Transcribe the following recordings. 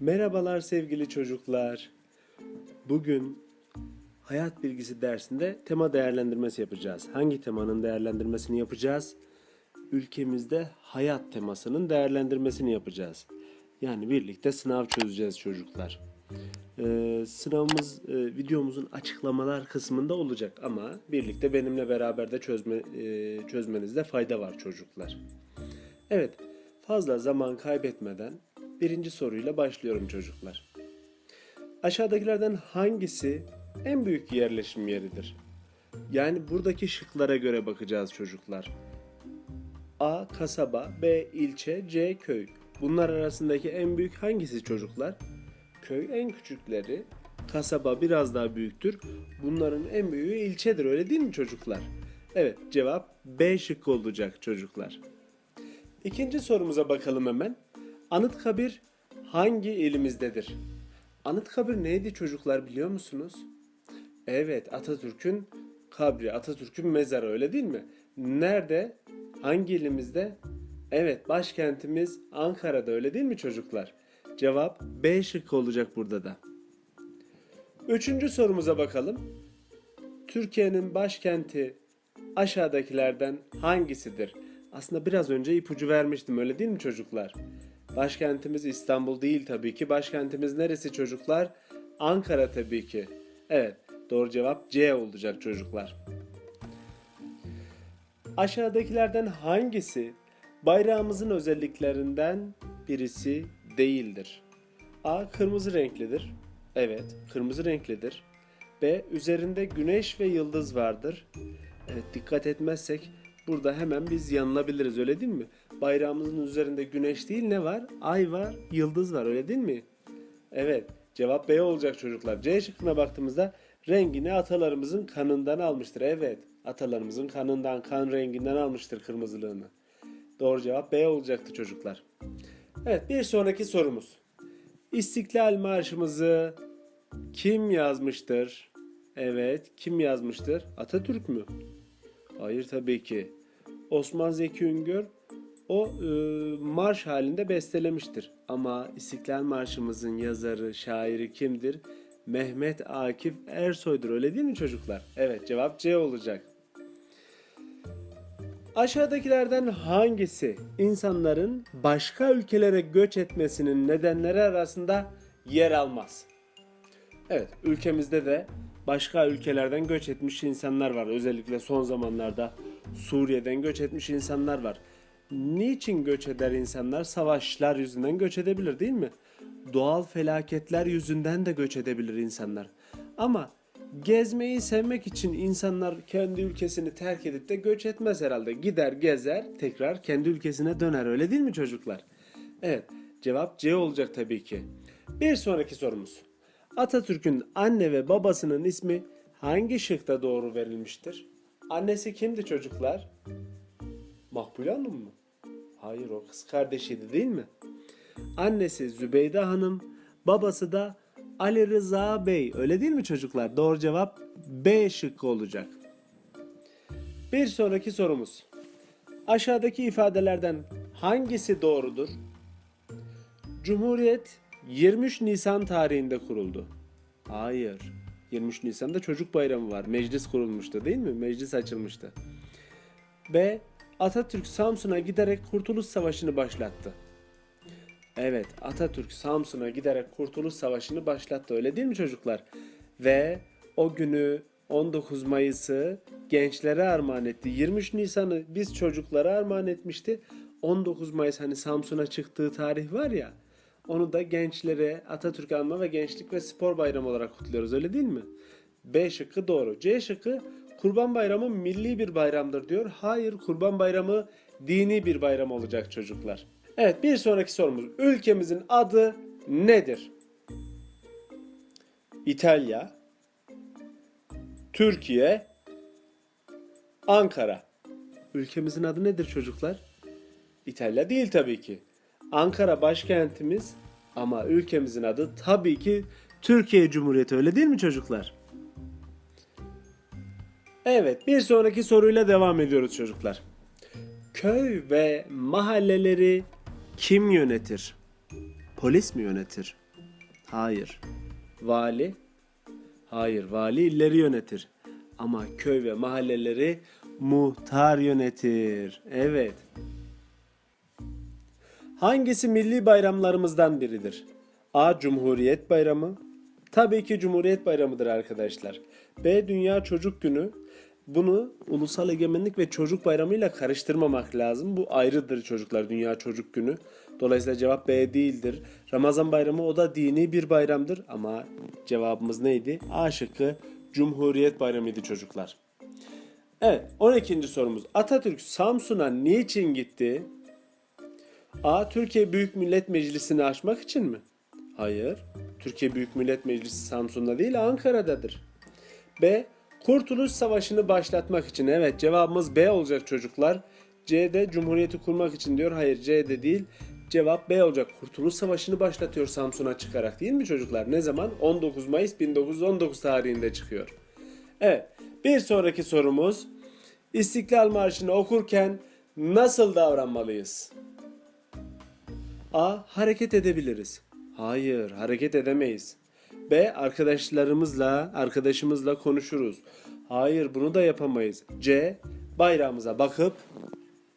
Merhabalar sevgili çocuklar. Bugün hayat bilgisi dersinde tema değerlendirmesi yapacağız. Hangi temanın değerlendirmesini yapacağız? Ülkemizde hayat temasının değerlendirmesini yapacağız. Yani birlikte sınav çözeceğiz çocuklar. Ee, sınavımız e, videomuzun açıklamalar kısmında olacak ama birlikte benimle beraber de çözme, e, çözmenizde fayda var çocuklar. Evet, fazla zaman kaybetmeden birinci soruyla başlıyorum çocuklar. Aşağıdakilerden hangisi en büyük yerleşim yeridir? Yani buradaki şıklara göre bakacağız çocuklar. A. Kasaba B. ilçe C. Köy. Bunlar arasındaki en büyük hangisi çocuklar? Köy en küçükleri, kasaba biraz daha büyüktür. Bunların en büyüğü ilçedir öyle değil mi çocuklar? Evet cevap B şıkkı olacak çocuklar. İkinci sorumuza bakalım hemen. Anıtkabir hangi ilimizdedir? Anıtkabir neydi çocuklar biliyor musunuz? Evet Atatürk'ün kabri, Atatürk'ün mezarı öyle değil mi? Nerede? Hangi ilimizde? Evet başkentimiz Ankara'da öyle değil mi çocuklar? Cevap B şıkkı olacak burada da. Üçüncü sorumuza bakalım. Türkiye'nin başkenti aşağıdakilerden hangisidir? Aslında biraz önce ipucu vermiştim öyle değil mi çocuklar? Başkentimiz İstanbul değil tabii ki. Başkentimiz neresi çocuklar? Ankara tabii ki. Evet doğru cevap C olacak çocuklar. Aşağıdakilerden hangisi bayrağımızın özelliklerinden birisi değildir? A. Kırmızı renklidir. Evet, kırmızı renklidir. B. Üzerinde güneş ve yıldız vardır. Evet, dikkat etmezsek burada hemen biz yanılabiliriz öyle değil mi? Bayrağımızın üzerinde güneş değil ne var? Ay var, yıldız var öyle değil mi? Evet, cevap B olacak çocuklar. C şıkkına baktığımızda rengini atalarımızın kanından almıştır. Evet, atalarımızın kanından, kan renginden almıştır kırmızılığını. Doğru cevap B olacaktı çocuklar. Evet, bir sonraki sorumuz. İstiklal Marşımızı kim yazmıştır? Evet, kim yazmıştır? Atatürk mü? Hayır tabii ki. Osman Zeki Üngör o e, marş halinde bestelemiştir. Ama İstiklal Marşımızın yazarı, şairi kimdir? Mehmet Akif Ersoy'dur öyle değil mi çocuklar? Evet cevap C olacak. Aşağıdakilerden hangisi insanların başka ülkelere göç etmesinin nedenleri arasında yer almaz? Evet, ülkemizde de başka ülkelerden göç etmiş insanlar var. Özellikle son zamanlarda Suriye'den göç etmiş insanlar var. Niçin göç eder insanlar? Savaşlar yüzünden göç edebilir değil mi? Doğal felaketler yüzünden de göç edebilir insanlar. Ama gezmeyi sevmek için insanlar kendi ülkesini terk edip de göç etmez herhalde. Gider gezer tekrar kendi ülkesine döner öyle değil mi çocuklar? Evet cevap C olacak tabii ki. Bir sonraki sorumuz. Atatürk'ün anne ve babasının ismi hangi şıkta doğru verilmiştir? Annesi kimdi çocuklar? Makbule Hanım mı? Hayır o kız kardeşiydi değil mi? Annesi Zübeyde Hanım, babası da Ali Rıza Bey. Öyle değil mi çocuklar? Doğru cevap B şıkkı olacak. Bir sonraki sorumuz. Aşağıdaki ifadelerden hangisi doğrudur? Cumhuriyet 23 Nisan tarihinde kuruldu. Hayır. 23 Nisan'da çocuk bayramı var. Meclis kurulmuştu değil mi? Meclis açılmıştı. B. Atatürk Samsun'a giderek Kurtuluş Savaşı'nı başlattı. Evet, Atatürk Samsun'a giderek Kurtuluş Savaşı'nı başlattı öyle değil mi çocuklar? Ve o günü 19 Mayıs'ı gençlere armağan etti. 23 Nisan'ı biz çocuklara armağan etmişti. 19 Mayıs hani Samsun'a çıktığı tarih var ya. Onu da gençlere Atatürk Anma ve Gençlik ve Spor Bayramı olarak kutluyoruz öyle değil mi? B şıkkı doğru. C şıkkı Kurban Bayramı milli bir bayramdır diyor. Hayır Kurban Bayramı dini bir bayram olacak çocuklar. Evet bir sonraki sorumuz. Ülkemizin adı nedir? İtalya, Türkiye, Ankara. Ülkemizin adı nedir çocuklar? İtalya değil tabii ki. Ankara başkentimiz ama ülkemizin adı tabii ki Türkiye Cumhuriyeti öyle değil mi çocuklar? Evet bir sonraki soruyla devam ediyoruz çocuklar. Köy ve mahalleleri kim yönetir? Polis mi yönetir? Hayır. Vali? Hayır, vali illeri yönetir. Ama köy ve mahalleleri muhtar yönetir. Evet. Hangisi milli bayramlarımızdan biridir? A. Cumhuriyet Bayramı. Tabii ki Cumhuriyet Bayramı'dır arkadaşlar. B. Dünya Çocuk Günü. Bunu Ulusal Egemenlik ve Çocuk Bayramı ile karıştırmamak lazım. Bu ayrıdır çocuklar Dünya Çocuk Günü. Dolayısıyla cevap B değildir. Ramazan Bayramı o da dini bir bayramdır ama cevabımız neydi? A şıkkı Cumhuriyet Bayramı'ydı çocuklar. Evet 12. sorumuz. Atatürk Samsun'a niçin gitti? A. Türkiye Büyük Millet Meclisi'ni açmak için mi? Hayır. Türkiye Büyük Millet Meclisi Samsun'da değil Ankara'dadır. B. Kurtuluş Savaşı'nı başlatmak için. Evet cevabımız B olacak çocuklar. C'de Cumhuriyeti kurmak için diyor. Hayır C'de değil. Cevap B olacak. Kurtuluş Savaşı'nı başlatıyor Samsun'a çıkarak değil mi çocuklar? Ne zaman? 19 Mayıs 1919 tarihinde çıkıyor. Evet. Bir sonraki sorumuz. İstiklal Marşı'nı okurken nasıl davranmalıyız? A. Hareket edebiliriz. Hayır, hareket edemeyiz. B. Arkadaşlarımızla, arkadaşımızla konuşuruz. Hayır, bunu da yapamayız. C. Bayrağımıza bakıp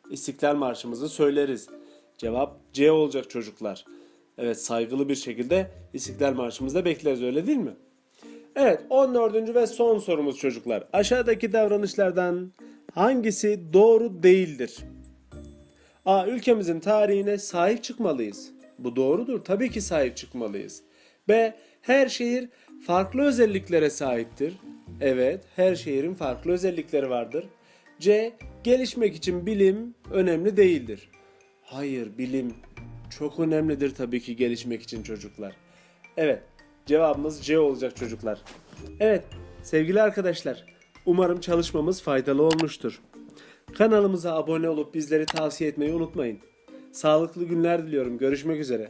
İstiklal Marşımızı söyleriz. Cevap C olacak çocuklar. Evet, saygılı bir şekilde İstiklal Marşımızda bekleriz öyle değil mi? Evet, 14. ve son sorumuz çocuklar. Aşağıdaki davranışlardan hangisi doğru değildir? A. Ülkemizin tarihine sahip çıkmalıyız. Bu doğrudur. Tabii ki sahip çıkmalıyız. B. Her şehir farklı özelliklere sahiptir. Evet, her şehrin farklı özellikleri vardır. C. Gelişmek için bilim önemli değildir. Hayır, bilim çok önemlidir tabii ki gelişmek için çocuklar. Evet, cevabımız C olacak çocuklar. Evet, sevgili arkadaşlar, umarım çalışmamız faydalı olmuştur. Kanalımıza abone olup bizleri tavsiye etmeyi unutmayın. Sağlıklı günler diliyorum. Görüşmek üzere.